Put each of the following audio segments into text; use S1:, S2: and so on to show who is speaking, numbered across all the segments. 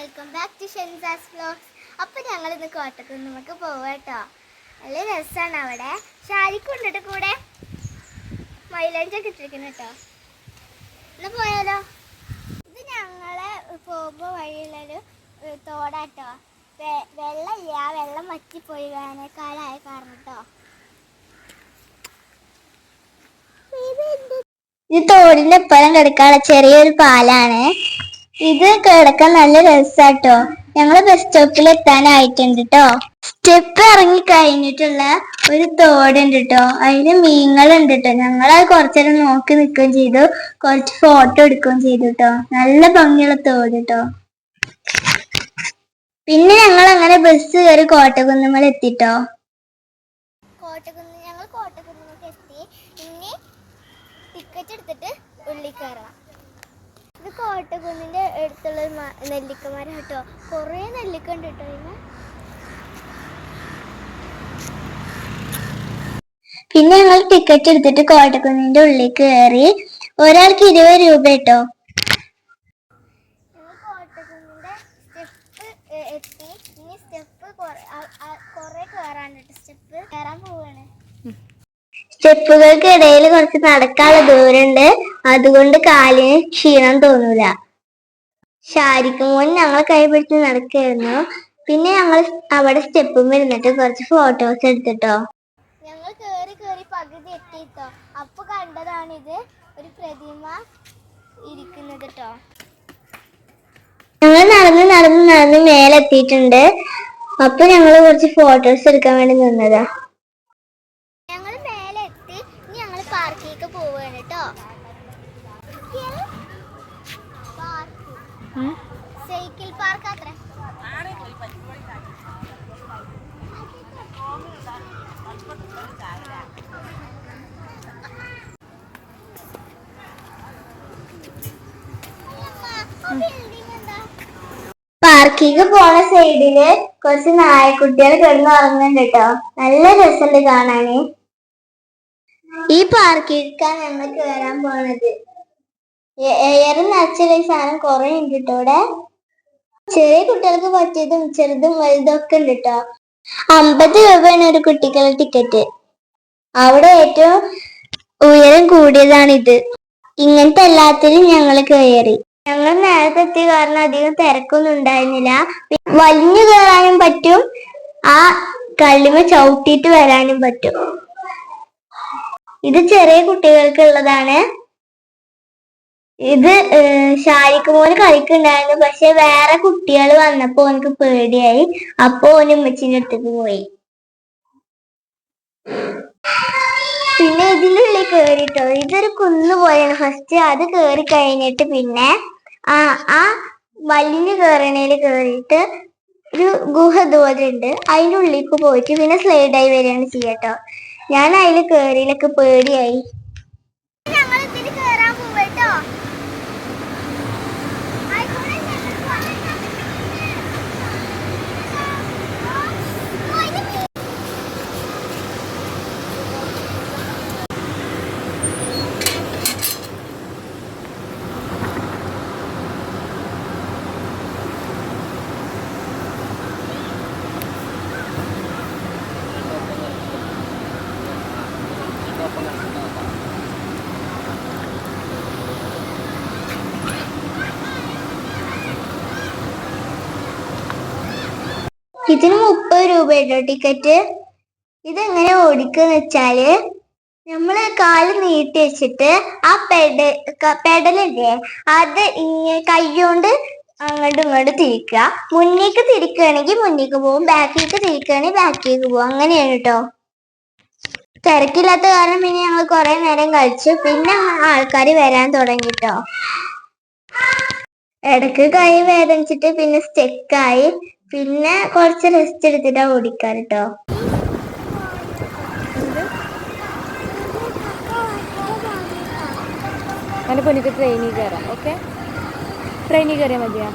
S1: Welcome back to ഷെൻസാസ് vlogs അപ്പോൾ ഞങ്ങൾ ഇന്ന് കോട്ടക്കുന്ന് നമുക്ക് പോവാട്ടോ നല്ല രസമാണ് അവിടെ. ഷാരിക്ക് കൊണ്ടിട്ട് കൂടെ മൈലഞ്ചൊക്കെ ഇട്ടിരിക്കുന്നു കേട്ടോ. ഒന്ന് പോയാലോ? ഇത് ഞങ്ങളെ പോകുമ്പോൾ വഴിയുള്ളൊരു തോടാട്ടോ വെള്ളമില്ല. വെള്ളം വറ്റിപ്പോയി. വേനൽക്കാലമായ കാരണം കേട്ടോ. ഇത് തോടിന്റെ എപ്പോഴും കിടക്കാനുള്ള ചെറിയൊരു പാലാണ്. ഇത് കിടക്കാൻ നല്ല രസാട്ടോ. ഞങ്ങൾ ബസ് സ്റ്റോപ്പിൽ എത്താനായിട്ടുണ്ട് കേട്ടോ സ്റ്റെപ്പ് ഇറങ്ങി കഴിഞ്ഞിട്ടുള്ള ഒരു തോടുണ്ട് കേട്ടോ അതിൽ മീനുകളുണ്ട് കേട്ടോ ഞങ്ങൾ അത് കുറച്ചേരം നോക്കി നിൽക്കുകയും ചെയ്തു. കുറച്ച് ഫോട്ടോ എടുക്കുകയും ചെയ്തു കേട്ടോ നല്ല ഭംഗിയുള്ള തോട് കേട്ടോ പിന്നെ ഞങ്ങൾ അങ്ങനെ ബസ് കയറി കോട്ടകുന്നുമ്മൽ എത്തിട്ടോ കോട്ടകുന്ന് ഞങ്ങൾ കോട്ടകുന്നുമ്മക്ക് എത്തി. പിന്നെ ടിക്കറ്റ് എടുത്തിട്ട് ഉള്ളിൽ കയറണം ഇത് അടുത്തുള്ള നെല്ലിക്കമരം കേട്ടോ. കുറേ നെല്ലിക്ക ഉണ്ട് കേട്ടോ ഇന്ന് പിന്നെ ഞങ്ങൾ ടിക്കറ്റ് എടുത്തിട്ട് കോട്ടക്കുന്നിന്റെ ഉള്ളിൽ കയറി ഒരാൾക്ക് ഇരുപത് രൂപ കേട്ടോ. എത്തി. ഇനി സ്റ്റെപ്പ് കുറെ കയറാനുണ്ട് സ്റ്റെപ്പ് കയറാൻ പോവാണ്. സ്റ്റെപ്പുകൾക്ക് ഇടയിൽ കുറച്ച് നടക്കാനുള്ള ദൂരമുണ്ട്. അതുകൊണ്ട് കാലിന് ക്ഷീണം തോന്നൂല. മോൻ ഞങ്ങൾ കൈ പിടിച്ച് നടക്കായിരുന്നു പിന്നെ ഞങ്ങൾ അവിടെ സ്റ്റെപ്പും ഇരുന്നിട്ട് കുറച്ച് ഫോട്ടോസ് എടുത്തിട്ടോ. ഞങ്ങൾ കേറി കേറി പകുതി എത്തിട്ടോ അപ്പൊ കണ്ടതാണിത് ഒരു പ്രതിമ ഇരിക്കുന്നത് കേട്ടോ ഞങ്ങൾ നടന്ന് നടന്ന് നടന്ന് മേലെത്തിയിട്ടുണ്ട്. അപ്പൊ ഞങ്ങൾ കുറച്ച് ഫോട്ടോസ് എടുക്കാൻ വേണ്ടി നിന്നതാ ഞങ്ങൾ മേലെ എത്തി ഇനി ഞങ്ങൾ പോവുകയാണ് കേട്ടോ സൈക്കിൾ പാർക്ക് അത്ര. പാർക്കിക്ക് പോണ സൈഡിൽ കുറച്ച് നായക്കുട്ടികൾ കിടന്നുറങ്ങുന്നുണ്ട് കേട്ടോ നല്ല രസമുണ്ട് കാണാന്. ഈ പാർക്കിലേക്കാണ് ഞങ്ങൾക്ക് വരാൻ പോണത്. എയർ നിറച്ചുള്ള സാധനം കുറെ ഉണ്ട് കേട്ടോ ഇവിടെ ചെറിയ കുട്ടികൾക്ക് പറ്റിയതും ചെറുതും വലുതും ഒക്കെ ഉണ്ട് കേട്ടോ അമ്പത് രൂപയാണ് ഒരു കുട്ടികളുടെ ടിക്കറ്റ് അവിടെ ഏറ്റവും ഉയരം ഇത് ഇങ്ങനത്തെ എല്ലാത്തിലും ഞങ്ങൾ കയറി. ഞങ്ങൾ നേരത്തെ എത്തിയ കാരണം അധികം തിരക്കൊന്നും ഉണ്ടായിരുന്നില്ല. വലിഞ്ഞു കയറാനും പറ്റും. ആ കള്ളിമ ചവിട്ടിയിട്ട് വരാനും പറ്റും. ഇത് ചെറിയ കുട്ടികൾക്ക് ഉള്ളതാണ് ഇത് ഷാരിക്ക് മോന് കളിക്കുണ്ടായിരുന്നു പക്ഷെ വേറെ കുട്ടികൾ വന്നപ്പോ ഓനക്ക് പേടിയായി. അപ്പൊ ഓന് ഉമ്മച്ചിന്റെ അടുത്തേക്ക് പോയി. പിന്നെ ഇതിനുള്ളിൽ കേറിട്ടോ. ഇതൊരു കുന്ന് പോലെയാണ്. ഫസ്റ്റ് അത് കേറി കഴിഞ്ഞിട്ട് പിന്നെ ആ ആ മല്ലിന് കേറണേൽ കേറിയിട്ട് ഒരു ഗുഹ ഇതുപോലെ ഉണ്ട് പോയിട്ട് പിന്നെ സ്ലൈഡായി വരികയാണ് ചെയ്യട്ടോ ഞാൻ അതിൽ കേറിയിലൊക്കെ പേടിയായി. ഇതിന് മുപ്പത് രൂപയുണ്ടോ ടിക്കറ്റ്. ഇതെങ്ങനെ ഓടിക്കുന്ന വെച്ചാൽ നമ്മൾ കാൽ നീട്ടി വെച്ചിട്ട് ആ പെഡ പെഡലില്ലേ അത് ഇങ്ങനെ കൈകൊണ്ട് അങ്ങോട്ടും ഇങ്ങോട്ടും തിരിക്കുക. മുന്നേക്ക് തിരിക്കുകയാണെങ്കിൽ മുന്നേക്ക് പോകും ബാക്കിലേക്ക് തിരിക്കുകയാണെങ്കിൽ ബാക്കിലേക്ക് പോകും. അങ്ങനെയാണ് കേട്ടോ തിരക്കില്ലാത്ത കാരണം പിന്നെ ഞങ്ങൾ കുറെ നേരം കളിച്ചു. പിന്നെ ആൾക്കാർ വരാൻ തുടങ്ങിട്ടോ ഇടയ്ക്ക് കൈ വേദനിച്ചിട്ട് പിന്നെ സ്റ്റെക്കായി പിന്നെ കുറച്ച് റെസ്റ്റ് എടുത്തിട്ടാ ഓടിക്കാൻ കേട്ടോ
S2: പൊന്നിക്ക് ട്രെയിനിൽ കയറാം ഓക്കെ ട്രെയിനിൽ കയറിയാൽ മതിയാ?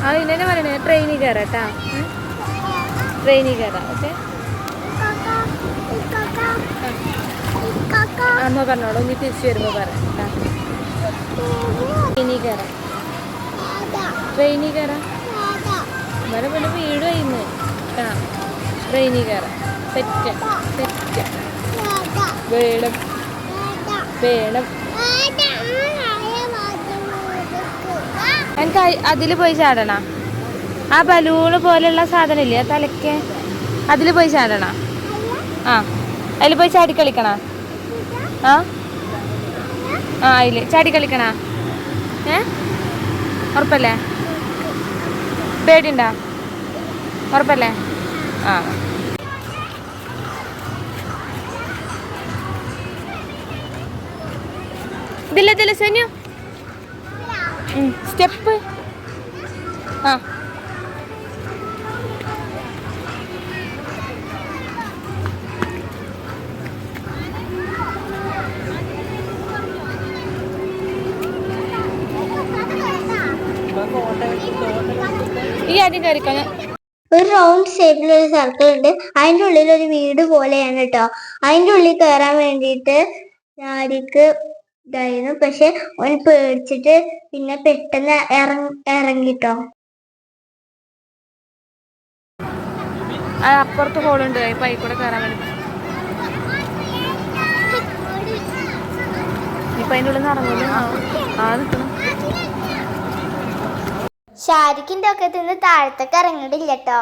S2: ആ ഇന്നെ പറയണേ ട്രെയിനിൽ കയറാം കേട്ടാ ട്രെയിനിൽ കയറാം ഓക്കെ അമ്മ പറഞ്ഞോളൂ നീ തിരിച്ചു വരുമ്പോൾ പറയാം ട്രെയിനിൽ കയറാം. ഇവിടെ പിന്നെ വീട് കഴിയുന്നത് ആ ട്രെയിനിൽ കയറാം. Set set. വേണം വേണം. എനിക്ക് അതിൽ പോയി ചാടണ. ആ ബലൂണ് പോലെയുള്ള സാധനം ഇല്ലേ ആ തലയ്ക്ക്? അതിൽ പോയി ചാടണ. ആ അതിൽ പോയി ചാടി കളിക്കണ. ആ? ആ അതിൽ ചാടി കളിക്കണ? ഏ? ഉറപ്പല്ലേ? പേടിയുണ്ടാ? ഉറപ്പല്ലേ? ആ. ഇതില്ല ഇതില്ല സന്യു സ്റ്റെപ്പ്. ആ. ഈ ആദ്യം കയറിക്കോ
S1: ഒരു റൗണ്ട് ഷേപ്പിൽ ഒരു സർക്കിൾ ഉണ്ട് അതിന്റെ ഉള്ളിൽ ഒരു വീട് പോലെയാണ് കേട്ടോ അതിന്റെ ഉള്ളിൽ കയറാൻ വേണ്ടിയിട്ട് ആര്യക്ക് ഇതായിരുന്നു. പക്ഷെ ഓൻ പേടിച്ചിട്ട് പിന്നെ പെട്ടെന്ന് ഇറങ്ങി ഇറങ്ങിട്ടോ.
S2: അപ്പുറത്ത് ഹോളുണ്ട് ഇപ്പൊ അതിൽ കൂടെ കയറാൻ വേണ്ടി. ഇപ്പൊ അതിന്റെ ഉള്ളിൽ നിന്ന് ഇറങ്ങുന്നു ആ നിൽക്കണം.
S1: ഷാരിക്കിന്റെ ഒക്കെ തിന്ന് താഴത്തേക്ക് ഇറങ്ങിയിട്ടില്ല കേട്ടോ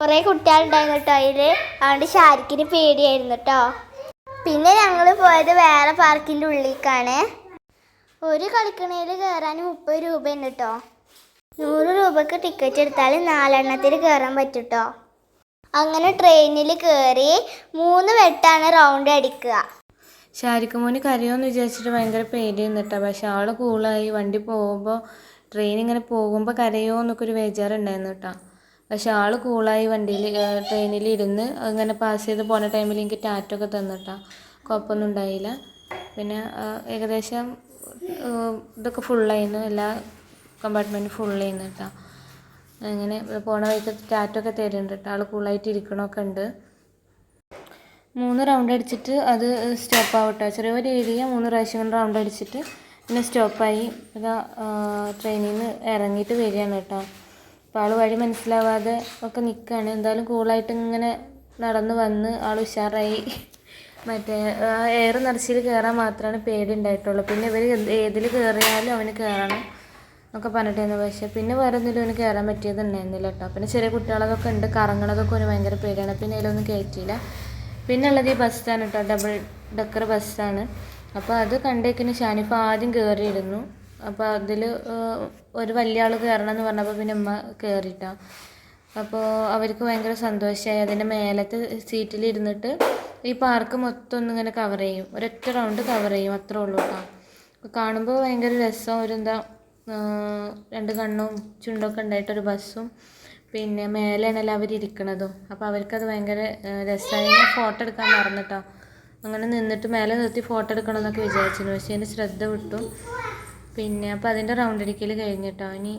S1: കുറെ കുട്ടികളുണ്ടായിരുന്നു കേട്ടോ അതിൽ. അതുകൊണ്ട് ഷാരിക്കിന് പേടിയായിരുന്നു കേട്ടോ പിന്നെ ഞങ്ങൾ പോയത് വേറെ പാർക്കിന്റെ ഉള്ളിലേക്കാണ്. ഒരു കളിക്കണയിൽ കയറാൻ മുപ്പത് രൂപയുണ്ട് കേട്ടോ നൂറ് രൂപക്ക് ടിക്കറ്റ് എടുത്താൽ നാലെണ്ണത്തിൽ കയറാൻ പറ്റും കേട്ടോ അങ്ങനെ ട്രെയിനിൽ കയറി മൂന്ന് വെട്ടാണ് റൗണ്ട് അടിക്കുക.
S2: ഷാരിക്കുമോന് കരയോന്ന് വിചാരിച്ചിട്ട് ഭയങ്കര പേടി നിന്നിട്ടാ പക്ഷെ ആൾ കൂളായി വണ്ടി പോകുമ്പോൾ ട്രെയിൻ ഇങ്ങനെ പോകുമ്പോൾ കരയോ എന്നൊക്കെ ഒരു ബേജാറുണ്ടായിരുന്നു കേട്ടോ. പക്ഷെ ആൾ കൂളായി വണ്ടിയിൽ ട്രെയിനിൽ ഇരുന്ന് അങ്ങനെ പാസ് ചെയ്ത് പോണ ടൈമിൽ എനിക്ക് ടാറ്റൊക്കെ തന്നിട്ടാ കുഴപ്പമൊന്നും ഉണ്ടായില്ല. പിന്നെ ഏകദേശം ഇതൊക്കെ ഫുള്ളായിരുന്നു എല്ലാ കമ്പാർട്ട്മെന്റും ഫുള്ളായിരുന്നു കേട്ടോ. അങ്ങനെ പോണ വഴിക്ക് ടാറ്റൊക്കെ തരുന്നുണ്ട് കേട്ടോ. ആൾ കൂളായിട്ട് ഇരിക്കണമൊക്കെ ഉണ്ട്. മൂന്ന് റൗണ്ട് അടിച്ചിട്ട് അത് സ്റ്റോപ്പ് ആവട്ടെ. ചെറിയൊരു ഏരിയ മൂന്ന് പ്രാവശ്യം കൊണ്ട് റൗണ്ട് അടിച്ചിട്ട് പിന്നെ സ്റ്റോപ്പായി. ഇതാ ട്രെയിനിൽ നിന്ന് ഇറങ്ങിയിട്ട് വരികയാണ് കേട്ടോ. അപ്പോൾ ആൾ വഴി മനസ്സിലാവാതെ ഒക്കെ നിൽക്കുകയാണ് എന്തായാലും കൂളായിട്ട് ഇങ്ങനെ നടന്ന് വന്ന് ആൾ ഉഷാറായി. മറ്റേ എയർ നിറച്ചിൽ കയറാൻ മാത്രമാണ് പേടി ഉണ്ടായിട്ടുള്ളൂ പിന്നെ ഇവർ ഏതിൽ കയറിയാലും അവന് കയറണം എന്നൊക്കെ പറഞ്ഞിട്ടായിരുന്നു. പക്ഷേ പിന്നെ വേറെ എന്തെങ്കിലും അവന് കയറാൻ പറ്റിയത് ഉണ്ടായിരുന്നില്ല കേട്ടോ. പിന്നെ ചെറിയ കുട്ടികളൊക്കെ ഉണ്ട് കറങ്ങണതൊക്കെ ഒരു ഭയങ്കര പേടിയാണ്. പിന്നെ അതിലൊന്നും കയറ്റിയില്ല പിന്നെ ഉള്ളത് ഈ ബസ്സാണ് കേട്ടോ. ഡബിൾ ഡക്കർ ബസ്സാണ്. അപ്പോൾ അത് കണ്ടേക്കിന് ഷാനിഫ ആദ്യം കയറിയിരുന്നു അപ്പോൾ അതിൽ ഒരു വലിയ ആൾ കയറണം എന്ന് പറഞ്ഞപ്പോൾ പിന്നെ ഉമ്മ കയറിയിട്ടാ അപ്പോൾ അവർക്ക് ഭയങ്കര സന്തോഷമായി അതിന്റെ മേലത്തെ സീറ്റിലിരുന്നിട്ട് ഈ പാർക്ക് മൊത്തം ഒന്നിങ്ങനെ കവർ ചെയ്യും. ഒരൊറ്റ റൗണ്ട് കവർ ചെയ്യും അത്രേ ഉള്ളൂ കേട്ടോ കാണുമ്പോൾ ഭയങ്കര രസം ഒരു എന്താ രണ്ട് കണ്ണും ചുണ്ടൊക്കെ ഉണ്ടായിട്ടൊരു ബസ്സും. പിന്നെ മേലെയാണല്ലോ അവർ ഇരിക്കണതും അപ്പോൾ അവർക്കത് ഭയങ്കര രസമായി ഫോട്ടോ എടുക്കാൻ മറന്നിട്ടോ അങ്ങനെ നിന്നിട്ട് മേലെ നിർത്തി ഫോട്ടോ എടുക്കണം എന്നൊക്കെ വിചാരിച്ചിരുന്നു. പക്ഷേ എന്റെ ശ്രദ്ധ വിട്ടു. പിന്നെ അപ്പോൾ അതിന്റെ റൗണ്ട് അടിക്കൽ കഴിഞ്ഞിട്ടോ. ഇനി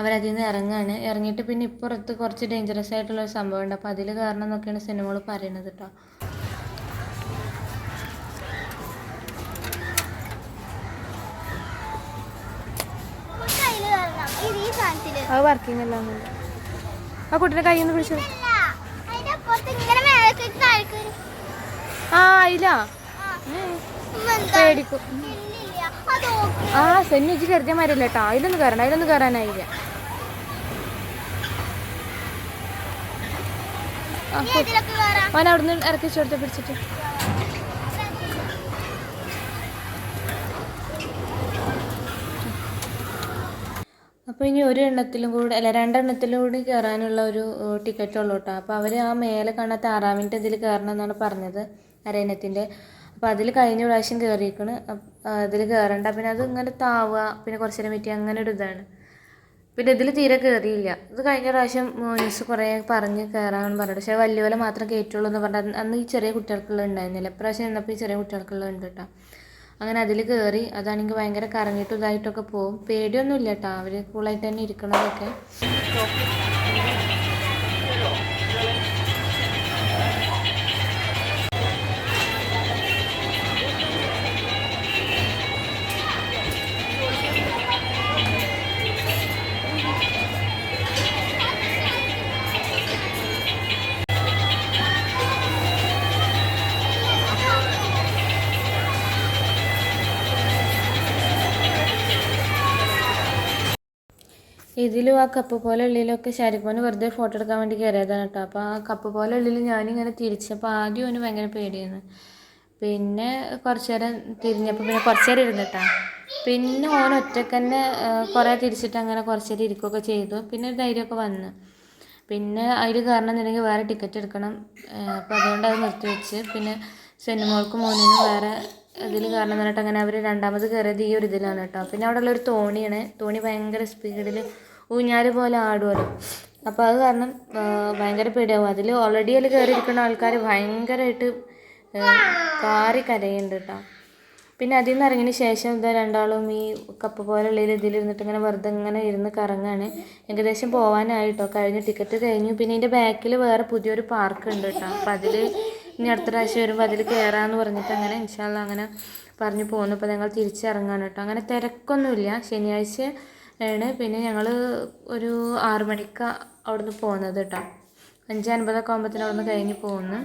S2: അവരതിൽ നിന്ന് ഇറങ്ങാണ്. ഇറങ്ങിയിട്ട് പിന്നെ ഇപ്പുറത്ത് കുറച്ച് ഡേഞ്ചറസ് ആയിട്ടുള്ള ഒരു സംഭവം ഉണ്ട് അപ്പോൾ അതിൽ കാരണം എന്നൊക്കെയാണ് സിനിമകൾ പറയുന്നത് കേട്ടോ. അത് വർക്കിംഗ് അല്ല ആ കുട്ടിയുടെ കൈ ഒന്ന് പിടിച്ചു. ആ ഇല്ല. പേടിക്കും. ആ സെന്നിച്ച് കരുതിയ മാരില്ല കേട്ടോ അതിലൊന്നും കയറണം അതിലൊന്നും കയറാനായില്ല അവൻ അവിടുന്ന് ഇറക്കി കൊടുത്ത് പിടിച്ചിട്ട്. അപ്പോൾ ഇനി ഒരു എണ്ണത്തിലും കൂടി അല്ല രണ്ടെണ്ണത്തിലും കൂടി കയറാനുള്ള ഒരു ടിക്കറ്റ് ഉള്ളൂ കേട്ടോ അപ്പോൾ അവർ ആ മേലെ കാണാത്ത ആറാമിന്റെ ഇതിൽ കയറണം എന്നാണ് പറഞ്ഞത്. അരയണത്തിന്റെ അപ്പോൾ അതിൽ കഴിഞ്ഞ പ്രാവശ്യം കയറിയിരിക്കണ് അതിൽ കയറണ്ട പിന്നെ അത് ഇങ്ങനെ താവുക പിന്നെ കുറച്ച് നേരം പറ്റി അങ്ങനെ ഒരു ഇതാണ്. പിന്നെ ഇതിൽ തീരെ കയറിയില്ല ഇത് കഴിഞ്ഞ പ്രാവശ്യം മോനീസ് കുറേ പറഞ്ഞ് കയറാമെന്ന് പറഞ്ഞു പക്ഷേ വലിയ പോലെ മാത്രം കയറ്റുള്ളൂ എന്ന് പറഞ്ഞാൽ അന്ന് ഈ ചെറിയ കുട്ടികൾക്കുള്ള ഉണ്ടായിരുന്നില്ല. ഇപ്രാവശ്യം ചെന്നപ്പോൾ ഈ ചെറിയ കുട്ടികൾക്കുള്ള ഉണ്ട് കേട്ടോ അങ്ങനെ അതിൽ കയറി അതാണെങ്കിൽ ഭയങ്കര കറങ്ങിയിട്ടും ഇതായിട്ടൊക്കെ പോകും പേടിയൊന്നുമില്ല കേട്ടോ അവർ കൂളായിട്ട് തന്നെ ഇരിക്കണതൊക്കെ. ഇതിലും ആ കപ്പ് പോലെ ഉള്ളിലൊക്കെ ഷാരിഖ് വെറുതെ ഫോട്ടോ എടുക്കാൻ വേണ്ടി കയറിയതാണ് കേട്ടോ. അപ്പോൾ ആ കപ്പ് പോലെ ഉള്ളിൽ ഞാനിങ്ങനെ തിരിച്ചപ്പോൾ ആദ്യം അവന് ഭയങ്കര പേടിയായിരുന്നു. പിന്നെ കുറച്ച് നേരം തിരിഞ്ഞപ്പോൾ പിന്നെ കുറച്ച് നേരം ഇരുന്നിട്ടാ പിന്നെ ഓൻ ഒറ്റയ്ക്ക് തന്നെ കുറേ തിരിച്ചിട്ട് അങ്ങനെ കുറച്ച് നേരം ഇരിക്കുകയൊക്കെ ചെയ്തു. പിന്നെ ഒരു ധൈര്യമൊക്കെ വന്ന്. പിന്നെ അതിന് കാരണം എന്നുണ്ടെങ്കിൽ വേറെ ടിക്കറ്റ് എടുക്കണം അപ്പോൾ അതുകൊണ്ട് അത് നിർത്തിവെച്ച് പിന്നെ സിനിമകൾക്ക് മോനിനും വേറെ ഇതിൽ കാരണം എന്ന് പറഞ്ഞിട്ട് അങ്ങനെ അവർ രണ്ടാമത് കയറിയത് ഈ ഒരു ഇതിലാണ് കേട്ടോ. പിന്നെ അവിടെ ഉള്ളൊരു തോണിയാണ്. തോണി ഭയങ്കര സ്പീഡിൽ ഊഞ്ഞാൽ പോലെ ആടുമല്ലോ അപ്പോൾ അത് കാരണം ഭയങ്കര പേടിയാവും. അതിൽ ഓൾറെഡി അതിൽ കയറിയിരിക്കുന്ന ആൾക്കാർ ഭയങ്കരമായിട്ട് കാറി കരയുന്നുണ്ട് കേട്ടോ. പിന്നെ അതിൽ നിന്ന് ഇറങ്ങിയതിന് ശേഷം ഇതാ രണ്ടാളും ഈ കപ്പ് പോലുള്ള ഇതിലിരുന്നിട്ട് ഇങ്ങനെ വെറുതെ ഇങ്ങനെ ഇരുന്ന് കറങ്ങാണ്. ഏകദേശം പോകാനായിട്ടോ കഴിഞ്ഞു ടിക്കറ്റ് കഴിഞ്ഞു. പിന്നെ ഇതിന്റെ ബാക്കിൽ വേറെ പുതിയൊരു പാർക്ക് ഉണ്ട് കേട്ടോ. അപ്പോൾ അതിൽ ഇനി അടുത്ത പ്രാവശ്യം വരുമ്പോൾ അതിൽ കയറാമെന്ന് പറഞ്ഞിട്ട് അങ്ങനെ ഇൻഷാല്ല അങ്ങനെ പറഞ്ഞു പോകുന്നു അപ്പോൾ ഞങ്ങൾ തിരിച്ചിറങ്ങാണ് കേട്ടോ. അങ്ങനെ തിരക്കൊന്നുമില്ല. ശനിയാഴ്ച ആണ് പിന്നെ ഞങ്ങൾ ഒരു ആറു മണിക്ക് അവിടുന്ന് പോകുന്നത് കേട്ടോ അഞ്ച് അൻപതൊക്കെ ആകുമ്പോഴത്തേനും അവിടുന്ന് കഴിഞ്ഞ് പോകുന്നു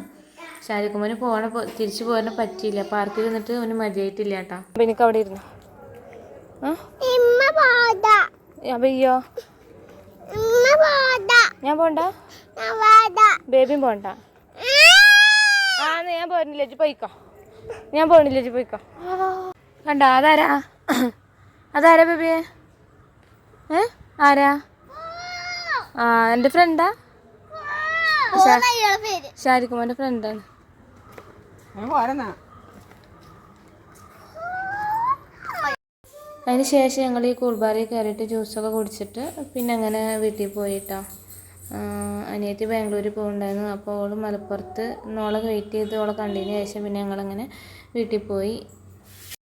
S2: ഷാരിക്കുമ്പോന് പോകണ തിരിച്ചു പോകാൻ പറ്റിയില്ല. പാർക്കിൽ നിന്നിട്ട് അവന് മതിയായിട്ടില്ല കേട്ടോ അപ്പം എനിക്ക് അവിടെ ഇരുന്നു. അയ്യോ ഞാൻ പോണ്ട? ബേബിയും പോണ്ട. ആ ഞാൻ പോരുന്നില്ല. ചേച്ചി പോയിക്കോ. ഞാൻ പോണില്ല ചേച്ചി പോയിക്കോ. കണ്ടോ? അതാരാ? അതാരാ ബേബിയെ? ഏ? ആരാ? ആ എന്റെ ഫ്രണ്ടാ?
S1: പേര്.
S2: ഷാരിക്കുമാന്റെ ഫ്രണ്ടാണ്. അതിന് ശേഷം ഞങ്ങൾ ഈ കുർബാറിൽ കയറിയിട്ട് ജ്യൂസൊക്കെ കുടിച്ചിട്ട് പിന്നെ അങ്ങനെ വീട്ടിൽ പോയിട്ടോ. അനിയത്തി ബാംഗ്ലൂരിൽ പോകുന്നുണ്ടായിരുന്നു അപ്പോൾ ഓൾ മലപ്പുറത്ത് നോളെ വെയിറ്റ് ചെയ്ത് ഓളെ കണ്ടതിന് ശേഷം പിന്നെ ഞങ്ങളങ്ങനെ വീട്ടിൽ പോയി.